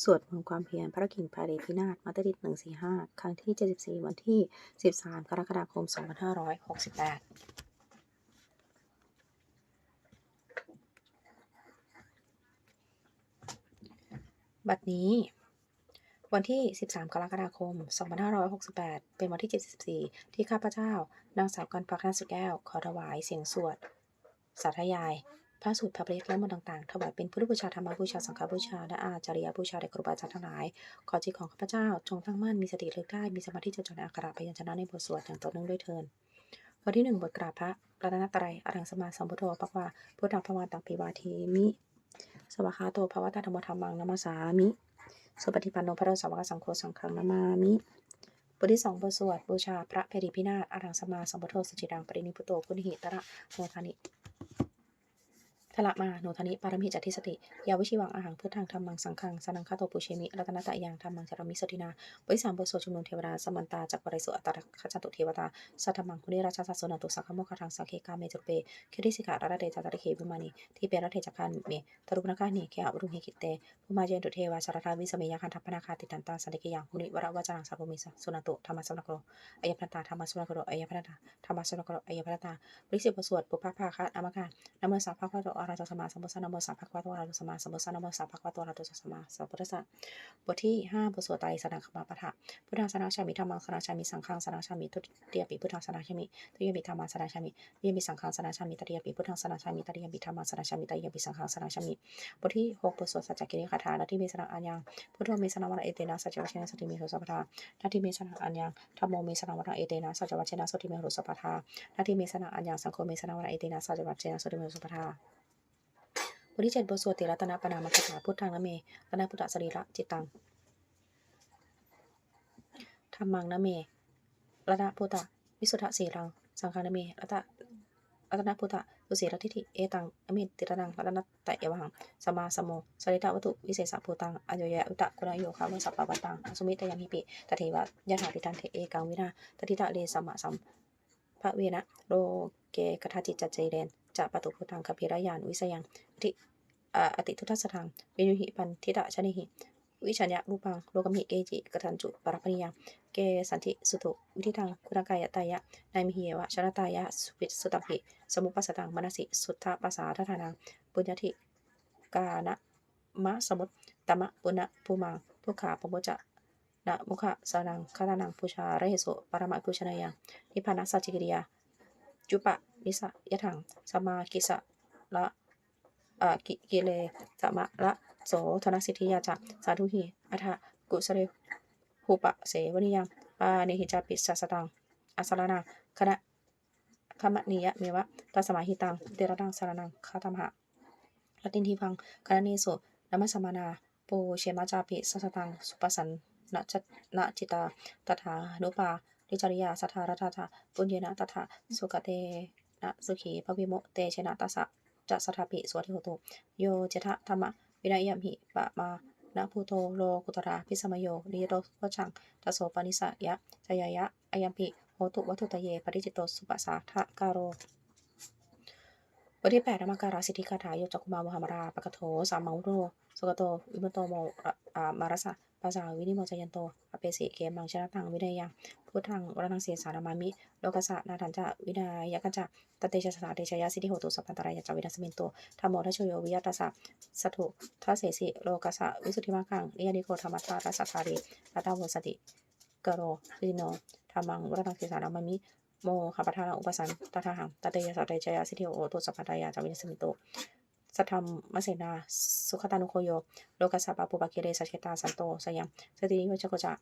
สวดมนต์ความเพียรพระกิ่งพาเรพินาศมัตติด145ครั้งที่74วันที่13กรกฎาคม2568บัดนี้ วันที่ 13 กรกฎาคม 2568 เป็นวันที่ 74 ที่ข้าพเจ้านางสาวกันพักนันสุแก้ว ขอถวายเสียงสวด สาธยาย พระสูตรพระปริยและมนต์ต่างๆ ถวายเป็นพุทธบูชาธรรมบูชาสังฆบูชา และอาจาริยบูชาแด่ครูบาอาจารย์ทั้งหลาย ขอจิตของข้าพเจ้าจงตั้งมั่นมีสติเลิกได้ มีสมาธิจดจ่อในอักขระพยัญชนะในบทสวดอย่างต่อเนื่องด้วยเทินวันที่หนึ่งบทกราบพระรัตนตรัยอรังสมาสัมพุทโธปะวาพุทธังพวันตังปิวาเทมิสวากขาโตภวตาธรรมธรรมังนามาสามิสุปฏิปันโนพระราสาวกสังโฆสังฆังนามามิบทที่สองบทสวดบูชาพระเพริพินาศอรังสมาสัมพุทโธสุจิรังปรินิพุโตพุทธิหิตระโมทานิ ละมาโนทนิปารมิจัตติสติ ยาวิชิวังอาหังพุทธังธรรมังสังฆังสนังคาโตปุเชมิรัตนตะยังธรรมังจารมิสตินาบทที่สามบทสวดชุมนุมเทวดาสมันตาจักรปริสุอัตตะขจตุเทวตาสัทธมังคุณิราชาสัสนตุสังฆโมคทังสังเคกาเมจุเปคิริสิการะเดจาตริเควิมานีที่เปรเทจักขันเมตรุปนาคานิเคอรุหิกิเตภูมาเจนตุเทวาสารทาวิสเมยคันทัพนาคาติตันตาสันติกยังหุนิวรวาจารังสัพพมิสสุนันตุธรรมสุนักโรอายพันตาธรรมสุนักโรอายพันตาธรรมสุนักโรอายพันตาบริสิบทสวดปุพพะภาคะอมการนโมสัพพะควะโตอะระหะโตสัมมาสัมพุทธัสสะนโมสัพพะควะโตอะระหะโตสัมมาสัมพุทธัสสะนโมสัพพะควะโตอะระหะโตสัมมาสัมพุทธะบทที่ห้าบทสวดไตรสนังคมาปะทะพุทธังสนังชามิธรรมังสนังชามิสังฆังสนังชามิทุติยปิพุทธังสนังชามิตุยปิธรรมังสนังชามิตุยปิสังฆังสนังชามิตติยปิพุทธังสนังชามิตติยปิธรรมังสนังชามิตติยปิสังฆังสนังชามิบทที่หกบทสวดสัจจกิริคาถาและที่มีสนังอัญญังพุทโธมีสนังวรเอเตนะสัจจวัชนะสติมีโหสัพพทาหน้าที่มีสนังอัญญังธรรมโมมีสนังวรเอเตนะสัจจวัชนะสติมีโหสัพพทาหน้าที่มีสนังอัญญังสังโฆมีสนังวรเอเตนะสัจจวัชนะสติมีโหสัพพทา บทที่เจ็ดบทสวดติรัตนปนามคาถาพุทธังนะเมปนาพุทธสรีระจิตตังธรรมังนะเมรัตนพุทธะวิสุทธสีรัง สังฆานะเมรัตรัตนพุทธะสุสีรทิฏฐิเอตังอมิติระนังรัตนตะยวังสมาสมโมสริตาวัตถุวิเศษภูตังอโยยะอุตตะกุณโยคาวสัพพะวัตตังอสุมิตยามหิปิตถิวะยะถาติตันเทเอกังวินาตติตะเลสมะสัมพระเวนะโลเกกทาจิตจัจเจเรนจะปตุพุตังคพิรยานวิสยังทิ อติทุทัสทังวินุหิปันทิตะชนิหิ วิชัญญารูปังโลกมิเกจิกทันจุปรปนิยังเกสันติสุตุวิธิทังคุณกายตายะนายมิเหวะชนะตายะสุปิสุตัมหิสมุปัสสตังมนสิสุทธาปัสสาทธานังปุญญทิกานะมะสมุตตมะปุณณภูมังทุกขาปมุจจะนะมุขะสานังคาตานังปุชาระเหโสปรมะปุชนายังนิพพานัสสัจจิกิริยาจุปะนิสะยะถังสมากิสะละ กิกิเลสมะละโสธนสิทธิยาจะสาธุหิอัฏฐกุสเรหูปะเสวนิยังปานิหิจาปิสัสสตังอัสรนังคณะขมนิยะเมวะตัสมาหิตังเตระดังสารนังคาตมหะลตินทีพังคณะเนโสนัมสมานาปูเชมาจาปิสัสสตังสุปสันนะจนะจิตาตถานุปาลิจริยาสัทธารตถาปุญเยนะตถาสุกเตนะสุขีภวิโมเตชนะตัสสะ จะสถาปิสวัสดิโหตุโยเจทะธรรมะวินัยยมหิปะมานะพุโตโลกุตระพิสมโยนิโรวชังตโสปนิสยะจยยะอยัมปิโหตุวัตถุตเยปริจิตโตสุปัสสาทะการโรบทที่แปดนามการาสิทธิคาถาโยจักุมามหามราปะกะโถสามมังโรสุกโตวิมโตโมอ่ามารสะ ภาษาวินิโมจยันโตอเปสิเกมังชนะตังวินัยยังพุทธังวรนังเสสานามามิ โลกัสสะนาทันจะวินายกัจจะตเตชะสาเตชยาสิทธิโหตุสัพพันตรายจาวินัสมินโตธรรมโมทัชโยวิยตัสสะสถุทัสเสสิโลกัสสะวิสุทธิมังคังนิยนิโกธรรมตตารัสสะทารีรัตตาวสติกโรสิโนธรรมังวรนังเสสานามามิโมขัปทานอุปสันตถาหังตเตยะสัตเตชยาสิทธิโหตุสัพพันตรายจาวินัสมินโต สัทธรรมเสนา สุขตานุโคโย โลกัสสะปะปุปะเกเรสัจเกตาสันโตสยังสตินิโยจโกจะ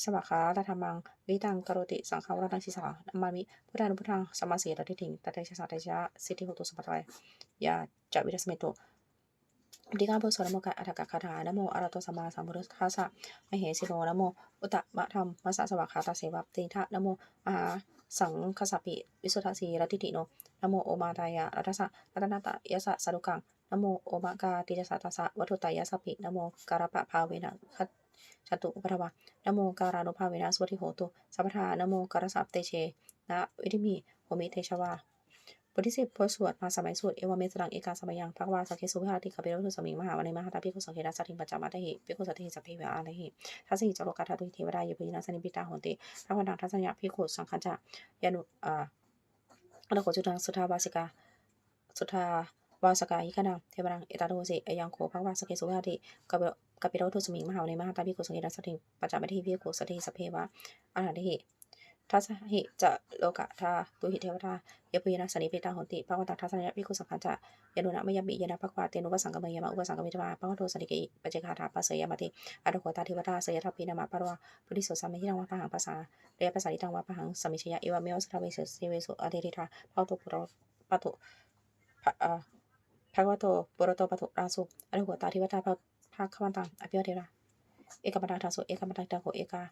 สวะขาตธรรมัง วิตังกโรติ สังฆาวรตังสิสานามามิ พุทธานุพุทธังสมมาสีรติถิงตถาชะสัตถะสิทธิโหตุสัพพะทายยาจะวิรัสเมโตดิกาบุสรโมกะอัตถกคาถานโมอระโตสมาสัมพุทธัสสะมเหสิโนนโม อุตตมะธรรมมัสสะสวะขาตาเสวะติทะนโมอาสังคสปิวิสุทธสีรติติโนนโมโอมาตายะรัตสะรัตนตะยะสะสรุกัง นโมโอมากาติยสัตตสะวัตถุตายาสปินโมการปะภาเวนะคัจจตุอุปทวะนโมการานุภาเวนะสวัติโหตุสัพพทานโมการสัพเตเชนะวิธิมีโหมิเทชวาบทที่สิบบทสวดมาสมัยสวดเอวเมสรังเอกาสมัยยังภควาสังเกสุวิหารติกะเปรตุสมิงมหาวันในมหาตาพิคุสังเกตาสัตถิปัจจามาตหิพิคุสัตถิสัพเพเวอาลหิทัศนิจโลกาทัตุเทวดายปุญินาสนิปิตาโหติพระวันดังทัศนยพิคุสังคัญจะยานุอ่าอรโคจุดังสุทาวาสิกาสุทา วาสกาหิคณังเทวรังเอตาโดสิอยังโคภควาสังเกสุวาติกะเปกะเปรตุสมิงมหาวันในมหาตาพิคุสังเกตาสัตถิปัจจามาตหิพิคุสัตถิสเพวะอาลหิทัสหิจะโลกะทาตุหิเทวทายปุยนะสันิปิตาโหติภควตาทัศนยพิคุสังคัญจะยานุนะมยมิยานะภควาเตนุปสังกมยมะอุปสังกมิตวาภควโตสนิกิปัจเจกาถาปัสเสยมติอรโคตาเทวตาเสยทัพพินามาปะรวาปุริโสสัมมิทิตังวะพหังภาษาเรียภาษาทิตังวะพหังสมิชยะเอวะเมวสทาเวสเสเวสุอเดริทาภวโตปุโรปะตุภะอ่า ภควโตปุรโตปะตุราสุอรโคตาเทวตาภภคขวันตังอภิวเทระเอกมตาทัสสุเอกมตาตังโกเอกา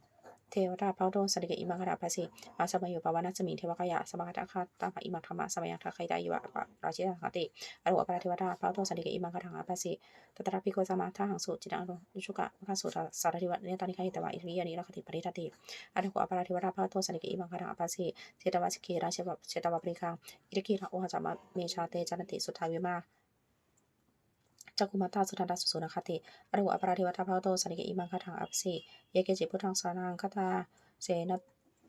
เทวดาพระโดสันิกอิมังคาราภาสิมาสมัยอยู่ปวานาสมิงเทวกายะสมังคาคาตาภอิมังธรรมะสมัยยังทักไครไดายุวะปะราชิตสังคติอรุปราเทวดาพระโดสันิกอิมังคารังอภาสิตตระพิโกสมาท่าหังสุจิตังอนุชุกะมะคสุตสารทิวะเนตานิคาหิตวะอิริยานิรักติปริทัติอรุปราเทวดาพระโดสันิกอิมังคารังอภาสิเจตวะสิกีราเชวะเจตวะปริคังอิริกีระโอหะจามะเมชาเตจันติสุทาวิมา จักุมาตาสุทันดาสุสุนคติอรุอปราธิวัตาพาวโตสนิกอิมังคาถังอัปสิเยเกจิพุทธังสานังคตาเสน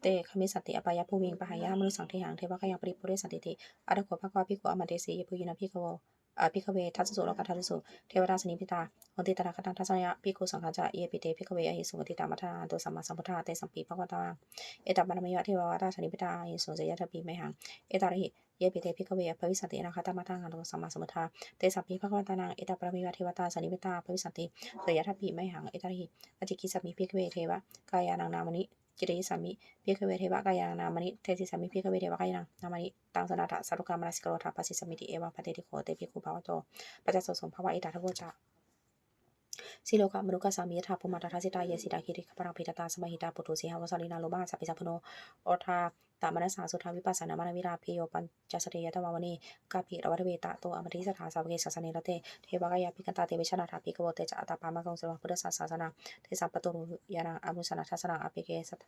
เตคมิสันติอปายาภูมิงปหายามนุสังเทหังเทวะกยังปริปุเรสันติติอรโขภควาภิกขุอมเตสียปุยินาภิกโว อาภิกเวทัสสุโลกทัสสุเทวดาสนิพิตาโหติตระคตังทัศนยะภิกขุสังฆาจะเยปิเตภิกเวอหิสุงติตามัทนาตัวสัมมาสัมพุทธาเตสัมปีภควตาเอตัปปนมยะเทววาราสนิพิตาอหิสุเสยะทปีไมหังเอตาริหิเยปิเตภิกเวอภวิสันตินาคตามัทาตัวสัมมาสัมพุทธาเตสัมปีภควตานังเอตัปปนมยะเทวตาสนิพิตาภวิสันติเสยะทปีไมหังเอตาริหิอจิกิสัมมิภิกเวเทวะกายานังนามนิ kireyisami piyakawerewa kayana mani tesisami piyakawerewa kayana namani tangsanata sarukama sikorota pasisami di ewa pateti kote piku bawato pajasosom pawa ita ragocha စီလောကမနုကဆာမီယထာပုံမာတာထာစစ်တာယေစီတာခိတိခပရံဖေတတာစမဟိတာပုတုစီဟဝဆလိနာလောမဟာစပိစဖနောအောထာตามภาวะอิตาทโวจาสิโลกะมนุกะสามียถาภูมาตาทัสิตาเยสิตาคิริขปรังสุทาตาวิปัสสนามานวิราพิโยปัญจสเตยตวาวนีกาปิรวัตเวตะโตอมริสถาสาวเกสัสเนรเตเทวกายาภิกันตาเตวิชนาถาภิกโวเตจอัตตาปามะกงสวะพุทธศาสนาเทสัมปตุยานังอมุสนาทัสนังอภิเกสัต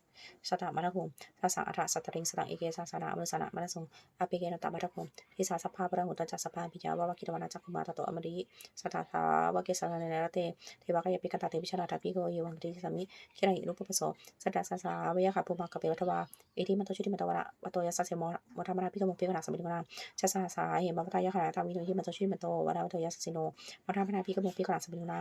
สตมนะคุมทัสสังอัฏฐสัตตริงสตังเอเกสัสนาอมุสนามนสุงอภิเกนตมะนะคุมทิสาสัพพาปะหุตจัสสพาปิยาวะวะกิรวนาจักคุมาตโตอมริสถาสาวเกสัสเนรเตเทวกายาภิกันตาเตวิชนาถาภิกโวเยวังติสามิคิราหิรูปปโสสัตตสสาวะยะขะภูมากะเปวัตวาเอทิมันโตชุติมตวะวะโตยสัสเสโมมธรรมราภิกโมภิกนาสมิงนาชัสสาสาเหมะปตายะขะตาวิโนหิมันโตชุติมันโตวะดาวโตยสัสสิโนมธรรมราพิกโมภิกนาสมิงนา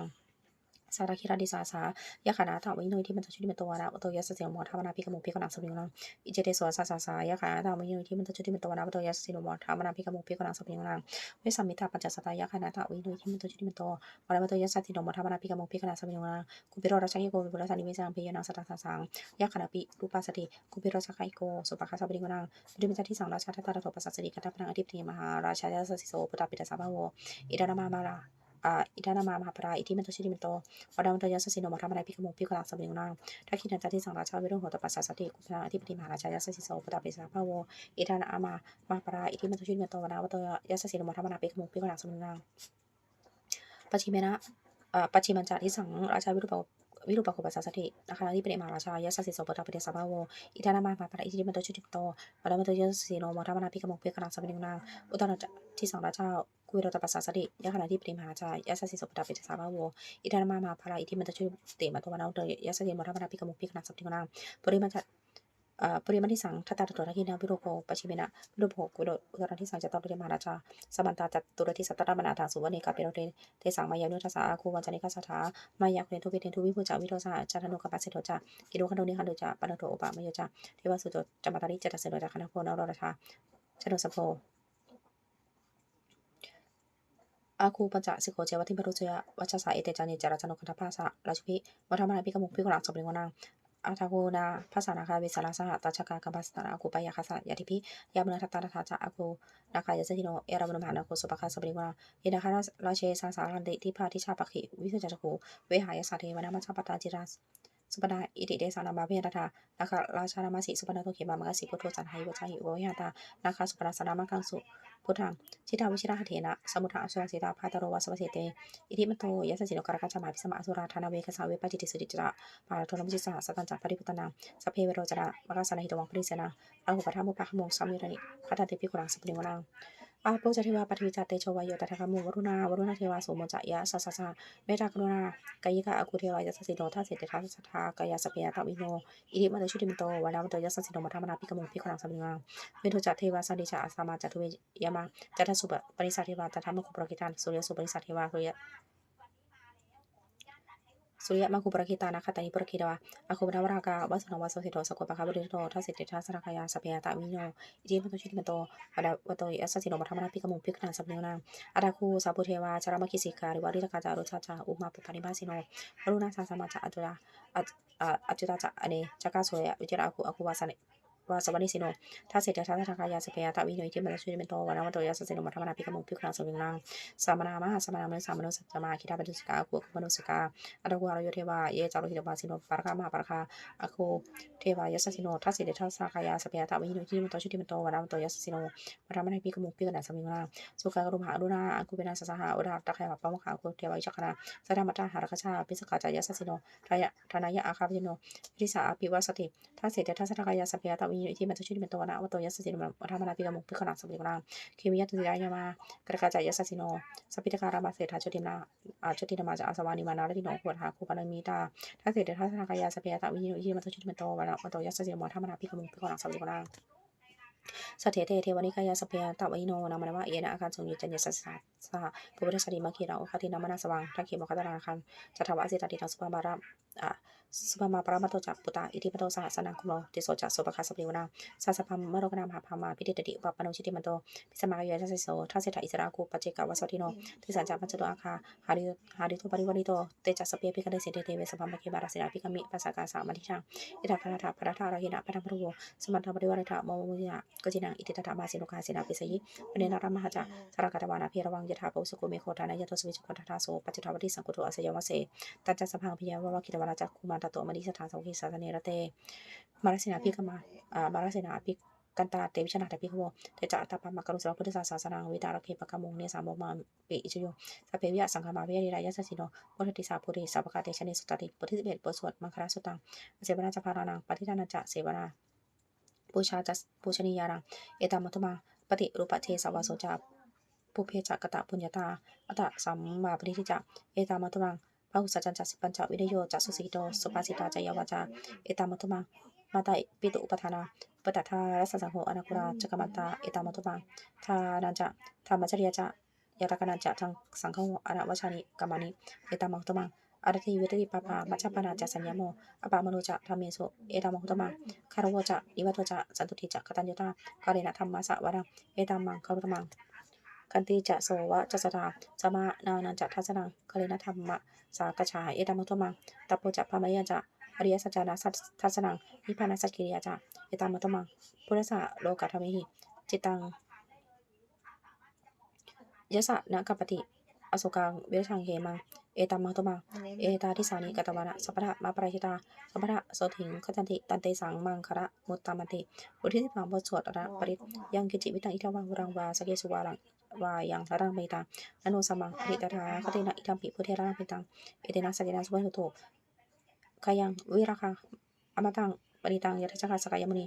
สาราคิราดิสาสายะขณะตาวิโนที่มันจะชุดิมันตัวนะตัวยัสเสียงหมอธรรมนาพิกมุพิกนังสมิงนังอิเจเตสวสาสาสายะขณะตาวิโนที่มันจะชุดิมันตัวนะตัวยัสสิโนมอธรรมนาพิกมุพิกนังสมิงนังเวสามิตาปัจจสตายะขณะตาวิโนที่มันจะชุดิมันตัววะดาวโตยัสสิโนมอธรรมนาพิกมุพิกนังสมิงนังกุปิโรราชกิโกวิปุระสานิเวสังเพยนังสัตตาสังยะขณะปิรูปัสติกุปิโรชากิโกสุปะคาสบริงนังดุริมิตาที่สังราชาทัตตาโทปัสสติกัตตาพนังอธิปติมหาราชายัสสิโสปุตตาปิตาสาภโวอิดานามามาลา อิทานามามหาปราอิทิมันโตชิริมันโตวดามันโตยัสสิโนมาทำอะไรพิกมุพิกลาสมิงนางถ้าคิดนันจที่สังราชาวิโรหตปัสสะสติกุณาอธิปติมหาราชายัสสิโสปตาเปิสาภาโวอิทานาอามามาปราอิทิมันโตชิริมันโตวดามันโตยัสสิโนมาทำอะไรพิกมุพิกลาสมิงนางปัจฉิเมนะปัจฉิมันจาที่สังราชาวิรูปวิรูปโคปัสสะสตินะคะที่เป็นมหาราชายัสสิโสปตาปิสาภาโวอิทานามามาปราอิทิมันโตชิริมันโตวดามันโตยัสสิโนมาทำอะไรพิกมุพิกลาสมิงนางอุตตรที่สังราชา กุยโรตปัสสะสติยะขณะที่ปริมหาจายะสสิสุปตาปิจสาภาวอิทานมามาภาราอิทิมันตชุติมาตัวนาเตยะสติมรมนาปิกมุปิกนาสัพติกนาปริมาจัปริมาที่สังทัตตาตุระกินาวิโรโภปชิเมนะวิโรโภกุโรอุตระที่สังจัตตริมาราชาสมันตาจัตตุระที่สัตตรมนาถาสุวรรณิกาเปโรเตเทสังมายานุทัสสาคูวันจันิกาสถามายาเรทุเวเทนทุวิภูจาวิโรสาจันทนุกปัสสิโตจากิโรคันโดนิคันโดจาปันโตโอปามยจาเทวสุโตจมาตาริจตัสเสโนจาคณะโพนารราชาชนสโพ อาคูปัญจสิโกเจวัติบรุจยวัชสาเอเตจานิจารจโนคันธภาสะราชพิวัฒมนาพิกมุพิกรังสมริงวนังอาทาโกนาภาษานาคาเวสาราสหตัชกากัมปัสตาอากูปายาคาสะยาทิพิยามนาทัตตาทัจาอากูนาคายาสติโนเอรามนุมหานาโคสุปคาสมริงวนาเยนาคาราเชสาสารันเดทิพาทิชาปะขิวิสุจัจโกเวหายาสาเทวนามัชปตาจิราส สุปดาอิติเดสานามาเพียตานาคาราชานามาสิสุปนาโตเขมามะกสิพุทโธสันหายวจาหิววิหาตานาคาสุปดาสนามากังสุพุทธังชิตาวิชิราหเถนะสมุทาอสุราสิตาพาตโรวาสวเสเตอิทิมโตยัสสิโนกรกัจจามาพิสมาอสุราธานาเวคสาเวปจิติสุจิจระปาลโทนมุจิสหสตันจัปริพุตนาสเพเวโรจระมกาสนาหิตวังปริเสนาอาหุปทามุปะขโมงสัมมิรนิพัตติพิกุรังสุปนิวนัง อาโปจเทวาปฏิจจเตโชวายโยตถาคามุวรุณาวรุณเทวาโสมจะยะสัสสะสะเมตากรุณากายิกาอากุเทวายะสัสสิโนทัสเสตทัสสะทากายาสเพียตวิโนอิริมัตชุติมิโตวานาวัตยัสัสสิโนมัทมนาปิกมุพิขังสัมมิงังเวทุจัตเทวาสันดิชาสามาจัตุเวยมาจัตสุปปริสัทเทวาจัตถามคุปรกิตันสุริยสุปริสัทเทวาสุริย ဆိုရမကူပရခိတနာခတိုင်ပရခိတဝအခုမတော်ရကဘတ်စနဝဆောစီတော်စကောပခဘလီတော်ထားစစ်တထားစရခရစပယတာမီနောအဒီမတော်ရှိမတော်အဒါဝတော်ရအစစီတော်မထမနာပိကမှုပိကနာစပနေနာအဒါခုစပုထေဝါချရမခိစီကာရဝရီတကကြရောချာချာဥမပပရိပါစီနောဘရုနာစာစမချအတူရာအအကျူတာချအနေချကဆိုရဥကျရာအခုအခုဝါစနေาจาอุมาปุปานิบาสิโนวรุณาสาสมาจจุราอัจจุตาจาอเนจักายวิจาสเนวาสวานิสิโนทัสเสตทัสทากายาสเปียตวิโนอิทิมันสุริเมโตวานาวัตยาสสิโนมัทมนาปิกมุพิกรังสัมมิงังสามนามหาสมนามนุสามนุสัจมาคิดาปฏิสกาคูมนุสกาอาดาคูอารโยเทวาเยจารุหิตวาสิโนปารคามาปารคาอโคเทวายสสิโนทัสเสตทัสทากายาสเปียตวิโนอิทิมันโตชุติมันโตวานาวันตยาสสิโนมัทมนาปิกมุพิกรังสัมมิงังสุขากรุมหารุณาอังคุเปนาสสหาอุดาตะไคปะมะขาคุเทวิจักนาสดามัตตาหารคชาปิสกาจายาสสิโนทายะทานายะอาคาพิโนริสาอภิวาสติทัสเสตทัสสะกายาสเปียตวิญญที่มันตุชิเป็นตัวนะวตยาสสิโนมัทมนาปิกมุพิขณะสมิกนาเคมิยตุยายามากระกาจายาสสิโนสปิตการามาเสถาจุตินาอาจุตินามาจาสวานิมานาแลติโนองขวดหาคูปานมีตาทัสเสตทัสสะกายาสเปียตวิญญที่มันตุชิเป็นตัวนะวตยาสสิโนมัทมนาปิกมุพิขณะสมิกนาสัทเทเทเทวนิกายาสเปียตาวิโนนามนวะเยนะอาการทรงยุจัญญสัสสะสหปุริสติมาคีราโอคตินามนาสวังทักเขิมคัตาราคันจัตวะสิตติทังสุภามาระ สุภามาปรมาโตจักปุตตาอิทิปโตสหัสนังคุโมติโสจักสุปคาสเปวนาสัสพามมโรกนามหาพามาพิเดตติอุปปโนชิติมันโตพิสมากายาจัสโสทัสเสถาอิสราคูปเจกวัสวัติโนทิสัญจาปัจจโตอาคาหาริหาริโตปริวริโตเตจัสเปียพิคันเสิเตเตเวสพามะเคบาราสินาพิกามิปัสสากาสามัทิชังอิทาภรถาภรถาราหินะพระธรรมรูโวสมันตปริวริตาโมมุญะกจินังอิติตถามาสิโนกาสินาปิสยิปเนนารัมมหจะสารกัตวานาเพรวังยถาปุสกุเมโคทานายะโตสวิจุคทาโสปัจจทาวติสังกุโตอสยวเสตัจจสพังพิยาวะวะคิตวราจักคุมาตโตมณิสถานสวิสาเนรเตมารสินาพิกมาอ่ามารสินาพิกกันตาเตวิชนาตพิกโวเตจะตาปามากรุสรพุทธศาสนาวิตารเคปกมงเนสามมาปิอิจโยสเปวิยสังฆมาเวริรายสัสสิโนพุทธติสาภูริสัพพะเตชเนสุตติบทที่สิบเอ็ดบทสวดมังคลาสุตังเสวนาจพารานังปฏิทานาจะเสวนาบูชาจัสบูชนียารังเอตามัตุมาปฏิรูปเทสวาโสจาปุเพจักตะปุญญาตาอัตตสัมมาปริทิจะเอตามัตุมัง พหุสัจจันจัสิปัญจวิริโยจัสุสีโตสุปาสิตาจยาวาจาเอตามัตุมังมาตาปิตุอุปทานาปตัทารัสสังโหอนาคุราจักรมันตาเอตามัตุมังทานันจะธรรมจริยจะยตากนันจะทังสังฆโหอนาวชานิกามานิเอตามัตุมังอารติวิริปปามัจจปนาจะสัญญโมอปามโนจะธรรมเมโสเอตามัตุมังคารวจะนิวัตจะสันตุติจะกตัญญตากาเรนะธรรมะสะวะรังเอตามังคารุตมัง กันติจะโสวะจัสตาสมานานันจัทัศนังกเลนะธรรมะสากชาเอตามุตมังตปโปจัพามยจะอริยสัจจานาสัทัศนังนิพพานัสกิริยาจะเอตามุตมังพุทธะโลกธรรมิหิจิตังยะสะนะกัปปติอสุกังเวชังเหมัง เอตามังตมัง เอตาทิสานิกตวานะสัพพะมาปราชิตา สัพพะโสถิงขจันติ ตันเตสังมังคระมุตตามันติบทที่สิบสามบทสวดระปริตยังกิจิวิตังอิทวังวรังวาสเกสุวาลังวายังระรังเมตังอนุสมังอริตถาคตินะอิทัมปิพุทเทระรังเมตัง เอเตนะสัจจนะสุภุโตกายังวิราคังอมตังปริตังยัตจักรสกายมุนี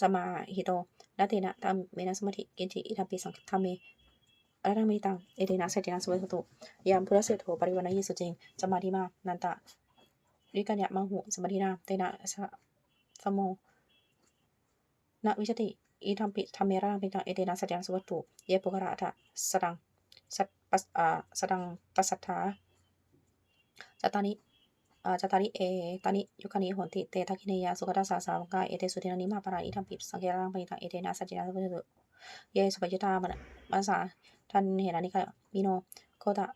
สมาหิโตนาเตนะตัมเมนะสมาธิกินจิอิทัมปิสังธรรมเม อรรังมีตัง เอเตนะสัจจนะสุภุโตยามพุทธเสถโทปริวานายิสุจริงจมาธิมา นันตะริกัญญะมังหุสมาธินาเตนะสมโมนวิชติอีทำปิทำเมรังปิตัง เอเดนะสัจยังสุวัตถุเยปุกระทะสดังสัตปัสอ่าสดังปัสสัทธาจตานิ อ่าจตานิเอตานิยุคานิโหนติเตทักขิเนยาสุขตาสาสาวกาเอเตสุตินานิมาปาราอีทำปิสังเกรังปิตังเอเดนะสัจยังสุวัตถุเยสุปยุตามันมัสสาทันเหรานิกามิโนโคตะ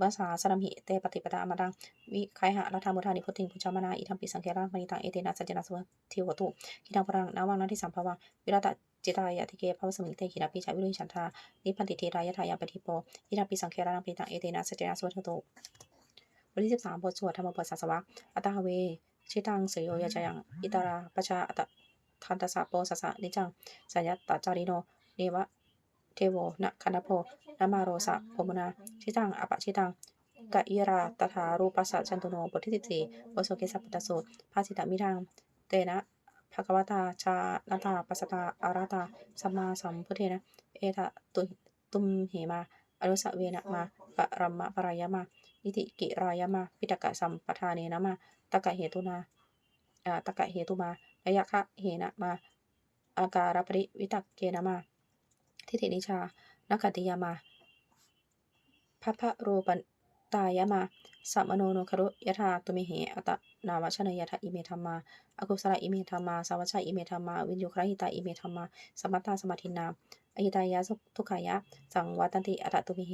บัสาสรัมหิเตปฏิปตามาดังวิคายหะรัฐามุทานิพุทธิงพุชามานาอิทัมปิสังเกรังปิตังเอเดนะสัจยังสุวัตถิวตุกิทังปรังนาวังนาที่สัมภวะวิรัตจิตายะทิเกภวสมิงเตขินาปิชาวิรุชันทานิพันติเทรายะทายาปฏิโปยินาปิสังเครานังปิตังเอเตนะสัจจนะสวัต โตวันที่สิบสามบทสวดธรรมบทศาสวะอัตตาเว ชิตังเสยโยยะจยัง อิตาราปชาอัตทันตสะโปสสะนิจัง สัญญาตาจาริโน เนวะ เทโวนะคันโพนามาโรสะโพมนา ชิตังอปะชิตังกะอิราตถารูปัสสะจันตุโน บทที่สิบสี่โอโสเกสัปปตโสดภาสิตามิทัง เตนะภะคะวตา ชาลตาปัสสตาอาราตาสัมมาสัมพุทเทนะ เอตะตุตุมเหมา อนุสเวนะมาปะรัมมะปรายมา อิติกิรายมาปิตกะสัมปทาเนนะมาตะกะเหตุนาอ่าตะกะเหตุมานยะคะเหนะมาอาการปริวิตักเกนะมา ทิฏฐินิชานคติยามาพัพพะรูปันตายมาสัมโนโนคารุยะธาตุมิเหอัตนาวชนยะทะอิเมธรรมาอกุศลอิเมธรรมาสาวชชอิเมธรรมา วินยุครหิตาอิเมธรรมา สมตตาสมาธินาอหิตายะสุทุกขายะ สังวัตันติอัตตุมิเห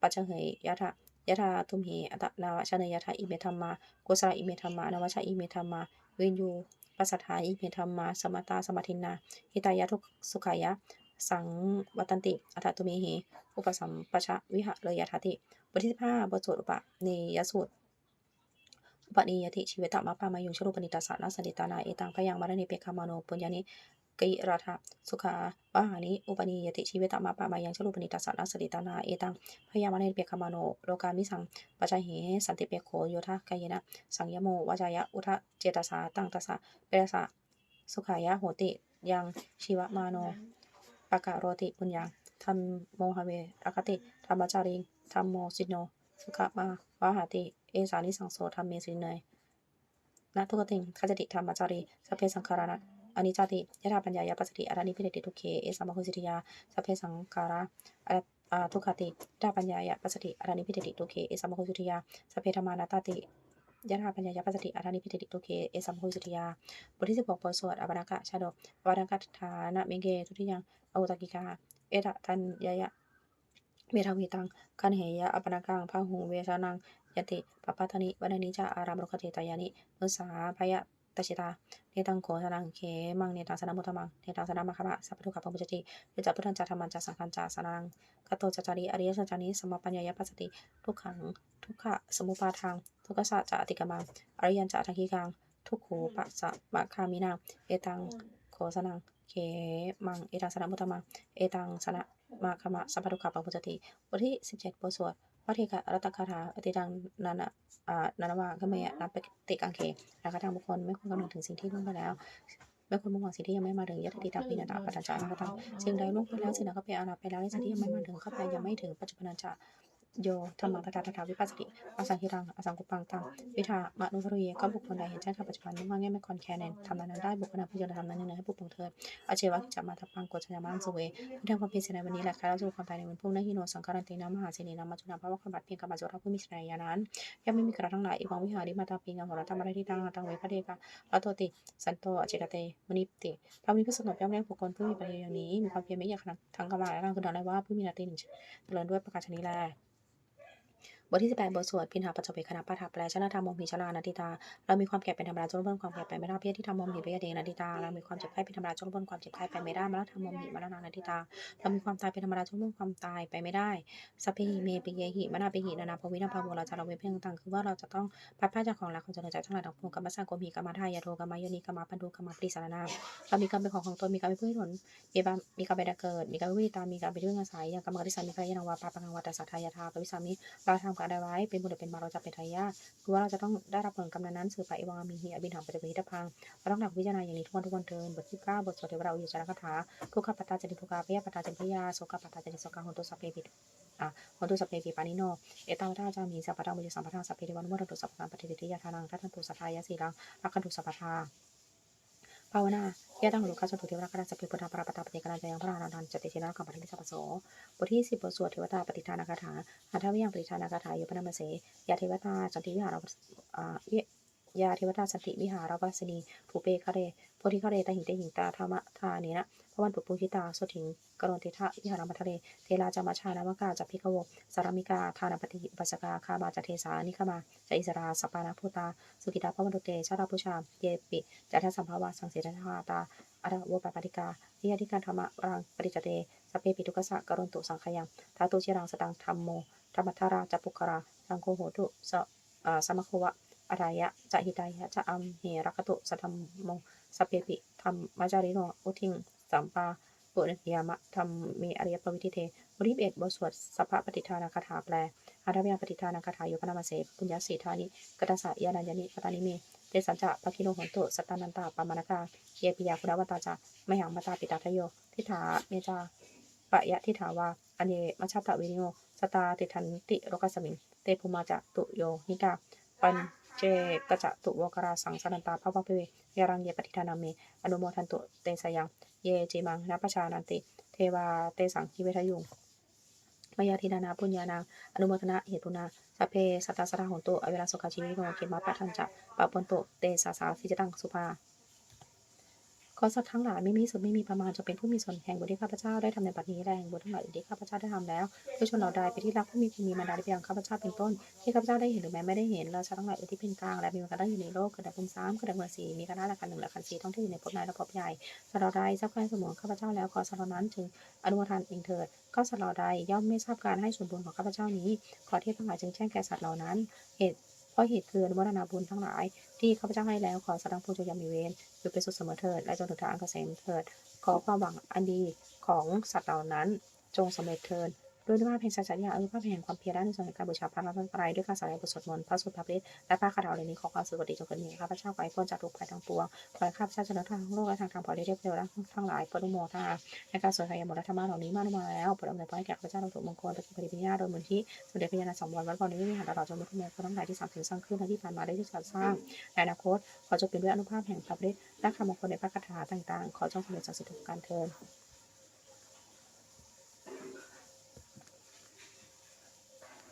ปัจเจเหยยะทะ ยะทาตุมเหอัตนาวชาเนยะทะอิเมธรรมากุศลอิเมธรรมานาวชะอิเมธรรมาวินยูปัสสทาอิเมธรรมาสมตาสมาธินาหิตายะทุกสุขายะสังวัตันติอัตตุมิเหอุปสัมปชะวิหะเลยยะทติบทที่สิบห้าบทสวดอุปเนยสูตรอุปนิยติชีวิตตมะปามายุงชรุปนิตาสานาสนิตานาเอตังพยังมารณีเปคามโนปุญญานิ กิราธาสุขาวาหานิอุปนิยติชีวิตตมะปามายังชรุปนิตาสานาสนิตานาเอตังพยังมารณีเปคามโนโลกามิสังปัจจเหสันติเปโคโยทะกายนะสังยโมวจายะอุทะเจตสาตังตสะเปรสะสุขายะโหติยังชีวมาโนปะกะโรติปุญญังธรรมโมหเวรักติธรรมจาริงธรรมโมสิโน สุขมาวาหาติเอสานิสังโสธรรมเมสิเนยนะทุกติงขจติธรรมจารีสเพสังขารานะอนิจจติ ยะธาปัญญายาปัสสติอารานิพิเรติทุเคเอสัมมาหุสิทยาสพเพสังขาราอะทุกขติยะธาปัญญายาปัสสติอารานิพิเรติทุเคเอสัมมาหุสิทยาสพเพธรรมานาตติยะธาปัญญายาปัสสติอารานิพิเรติทุเคเอสัมมาหุสิทยาบทที่สิบหกบทสวดอวรากะชาดกอวรากะฐานะเมเกทุติยังอวุตกิกา เอตตันยายะเมทาวิตังกันเหยะอปนากังพาหุงเวชานังยติปปัตตานิวันนิจาอารามรุคเจตายานิมุสาพยะ ตชิตา เนตังโกสนังเขมัง เนตังสนามุตมัง เนตังสนามาคมะสัพพุขะปมุจติยจัพุทธันจาธรรมันจาสังคันจาสนังกโตจจาริอริยสัจจานิสมปัญญายปัสสติ ทุกขัง ทุกขะสมุปาทาง ทุกขสัจจะอติกมัง อริยันจะทังคีกัง ทุกขูปัสสะมะคามินาเอตังโคสนังเขมัง เอตังสนามุตมัง เอตังสนะมาคมะสัพพุขะปมุจติบทที่สิบเจ็ดบทสวด วัติกะรัตคาถาอติดังนันะอ่านานาวาก็ไม่นับติกังเคนะคะทางบุคคลไม่ควรกำหนดถึงสิ่งที่ล่วงไปแล้วไม่ควรมุ่งหวังสิ่งที่ยังไม่มาถึงยัตติตาปีนาตาปัจจัยนะครับสิ่งใดล่วงไปแล้วสิ่งนั้นก็เป็นอนาไปแล้วในสิ่งที่ยังไม่มาถึงเข้าไปยังไม่ถึงปัจจุบันจะ โยธรรมังตถาตถาวิปัสสติอสังคิรังอสังกุปังตังวิธามนุสรีก็บุคคลใดเห็นแจ้งทางปัจจุบันมุ่งมั่นแง่ไม่คอนแคร์ในทำนั้นได้บุคคลนั้นพยายามทำนั้นเนื้อให้ผู้ปองเธออาเจวะจะมาทับปังกดชนะมานสุเวผู้ทำความเพียรในวันนี้แหละค่ะเราจะความตายในวันพรุ่งนี้ฮิโนสังกัรันตินามหาเสนีนามาจุนาภาวะความบัดเพียงกับมาจุราผู้มีชัยยานั้นยังไม่มีกระทั่งหลายอีกวังวิหาริมาตาปิงังหรธรรมะที่ตั้งตังเวพระเดกะรัตโตติสันโตอเจกเตมณิติพระมีผู้สงบย่อมแรงบุคคลผู้มีปัญญาอย่างนี้มีความเพียรไม่อยากทั้งกำลังและทั้งคืนนอนว่าผู้มีนาติหนึ่งเจริญด้วยประกาศชนิแล บทที่18บทสวดพินหาปัจจเวคณะปาฐาแปลชนะธรรมมหิชลานาติตา เรามีความแก่เป็นธรรมดาจนล้นความแก่ไปไม่ได้เพียที่ทำมมหิเพียเดนาติตา เรามีความเจ็บไข้เป็นธรรมดาจนล้นความเจ็บไข้ไปไม่ได้มาแล้วทำมมหิมานานาติตา เรามีความตายเป็นธรรมดาจนล้นความตายไปไม่ได้สัพเพหิเมปิเยหิมนาปิหินานาภวินาภาโวเราจะเราเวเพ่งต่างคือว่าเราจะต้องพัดพลาดจากของรักของเจริญใจทั้งหลายดอกพวงกรรมสร้างกมีกรรมทายาโทกรรมยนีกรรมปันธุกรรมปริสารนาเรามีกรรมเป็นของของตนมีกรรมเป็นผู้ให้ผลมีบามีกรรมเป็นเกิด มีกรรมเป็นวิตามีกรรมเป็นเรื่องอาศัยอย่างกรรมกริสามีกรรมยานวาปาปังวัตสัทธายาทาปวิสามิเราทการไว้ เป็นบุญเป็นบาเราจะเป็นทายาทคือว่าเราจะต้องได้รับผลกรรมนั้นสืบไปเอวังมีหิอบินหังปฏิปหิตพังเราต้องหนักพิจารณาอย่างนี้ทุกวันทุกวันเทินบทที่เก้าบทสวดเทวราอุยจารคาถาทุกขปัตตาจริทุกขาพยาปัตตาจริพยาโสกปัตตาจริโสกาหุนตุสัพเพปิอะหุนตุสัพเพปิปานิโนเอตาวตาจามีสัพพะทามุจสัมปทาสัพเพเทวานุโมทตุสัพพะปฏิทิยาทานังทัตตันตุสัทธายะสีรังรักขันตุสัพพทา ภาวนายะตังหลุกัสสุเทวราคาสัพเพพุทธาปราปตาปฏิกราจยังพระอนันต์จติเทนะกัมปะทิสัพพโสบทที่สิบบทสวดเทวตาปฏิทานคาถาอัทวิยังปฏิทานคาถาโยปนามเสยยาเทวตาสันติวิหารอ่า ยาเทวตาสติวิหารวัสนีภูเปคะเรโพธิคะเรตหิงเตหิงตาธรรมทานีนะพระวันปุปุหิตาสุถิงกรณติทะวิหารมัทะเลเทลาจามาชานามกาจัพิกโวสารมิกาทานปฏิปัสกาคามาจเทสานิคมาจอิสราสปานาพุตา สุกิตาพระวันตุเตชาราพุชาเยปิจัตถสัมภาวะสังเสทธาตาอาระวปปาติกานิยติการธรรมรังปริจเตสเปปิทุกสะกรณตุสังขยังทาตุชิรังสตังธรรมโมธรรมทาราจัปุกราสังโฆโหตุสสมโควะ อะไรยะจะหิตายะจะอัมเหรักตุสัทธมโมสพเพปิธรรมมาจาริโนอุทิงสัมปาปุริยามะธรรมมีอริยปวิธิเทบริบเอ็ดบทสวดสัพพะปฏิทานาคาถาแปลอาราเบียปฏิทานาคาถาโยปนามาเสปุญญาสีธานิกตัสสะยานัญญานิกตานิเมเตสัญจะปะคิโนโหนตุสัตตานันตาปามานากาเยปิยาคุณวัตตาจะมหังมาตาปิตาทโยทิฏฐาเมจาปะยะทิฏฐาวาอเนมัชฌตะวินิโยสตาติทันติโรกสมิงเตภูมาจะตุโยนิกาปัญ เจกจะตุวกราสังสนันตาภาวะเพเวยรังเยปฏิทานามีอนุโมทันตุเตสยัง เยจิมังนัปชานันติ เทวาเตสังคิเวทยุงมายาธินานาปุญญานาอนุโมทนาเหตุนาสัพเพสัตตาสราหนตุอเวลาสกาชีวิโนเกมาปัทันจะปะปนตุเตสาสาสิจตังสุภา ขอสัตว์ทั้งหลายไม่มีสุดไม่มีประมาณจะเป็นผู้มีส่วนแห่งบุญที่ข้าพเจ้าได้ทำในบัดนี้และแห่งบุญทั้งหลายที่ข้าพเจ้าได้ทำแล้วเพื่อชนเราใดไปนที่รักผู้มีคุณมีมารดาที่เป็นอย่างข้าพเจ้าเป็นต้น ที่ข้าพเจ้าได้เห็นหรือแม้ไม่ได้เห็นเราชาทั้งหลายที่เป็นกลางและมีการตั้งอยู่ในโลกเกิดดับภูมิซ้ำเกิดดับเมือสีมีคณะละคันหนึ่งละคันสี่ท่องที่อยู่ในภพในและภพใหญ่สำหรับใดทราบการสมองข้าพเจ้าแล้วขอสำหรับนั้นจึงอนุโมทานเองเถิดก็สำหรับใดย่อมไม่ทราบการให้ส่วนบุญของข้าพเจ้านี้ ขอเทพทั้งหลายจึงแจ้งแก่สัตว์เหล่านั้นเหตุ ราะเหตุคืออนุโมทนาบุญทั้งหลาย ที่ข้าพเจ้าให้แล้วขอแสดงผู้จงยามีเวรอยู่เป็นสุดเสมอเถิดและจงถึงทางเกษมเถิด ขอความหวังอันดีของสัตว์เหล่านั้นจงสำเร็จเถิด ด้วยภาพแห่งสัจจะญาอนุภาพแห่งความเพียรด้านในส่วนของการบูชาพระรัตนตรัยด้วยการสายบทสวดมนต์พระสุภาพฤทธิ์และพระคาถาเหล่านี้ขอความสุขสวัสดีจงเกิดมีข้าพเจ้าขอให้พ้นจากทุกภัยทั้งปวงขอให้ข้าพเจ้าเจริญทางโลกและทางธรรมพอได้เรียบเร็วและทั้งหลายปนุโมทาในการสวดพยามรธรรมะเหล่านี้มานุมาแล้วโปรดอำนวยพรให้แก่ข้าพเจ้าทั้งถูกมงคลปฏิปฏิปัญญาโดยมูลที่สมเด็จพระญาณสังวรวัดก่อนนี้วิหาตลอดจนมุขเมฆทั้งหลายที่สามถึงสร้างขึ้นและที่ผ่านมาได้ที่จัดสร้างในอนาคตขอจงเป็นด้วยอนุภาพแห่งพระฤทธิ์และคำมงคลในพระคาถาต่างๆ ขอจงสำเร็จจากสุดทุกการเทิน